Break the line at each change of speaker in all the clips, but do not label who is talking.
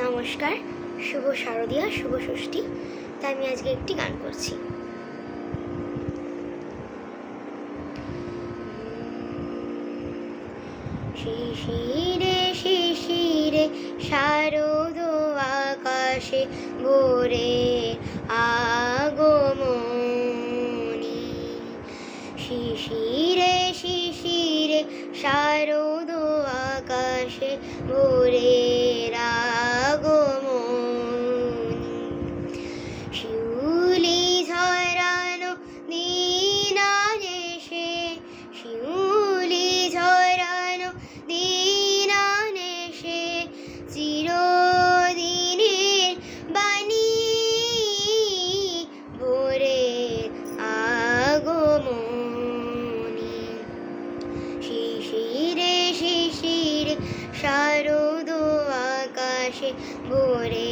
নমস্কার, শুভ শারদীয়া, শুভ ষষ্ঠী। তাই আমি আজকে একটি গান করছি। শিশিরে শিশিরে, শারদ আকাশে ভোরে আগমনী। শিশিরে শিশিরে, শারদ আকাশে ভোরের আকাশে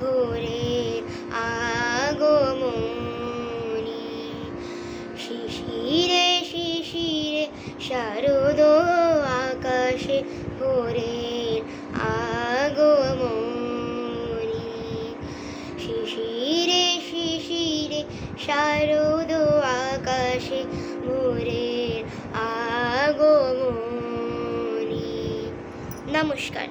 ভোরের আগমনী। শিশিরে শিশিরে, শারদ আকাশে ভোরের আগমনী। শিশিরে শিশিরে, শারদ আকাশে ভোরের আগমনী। নমস্কার।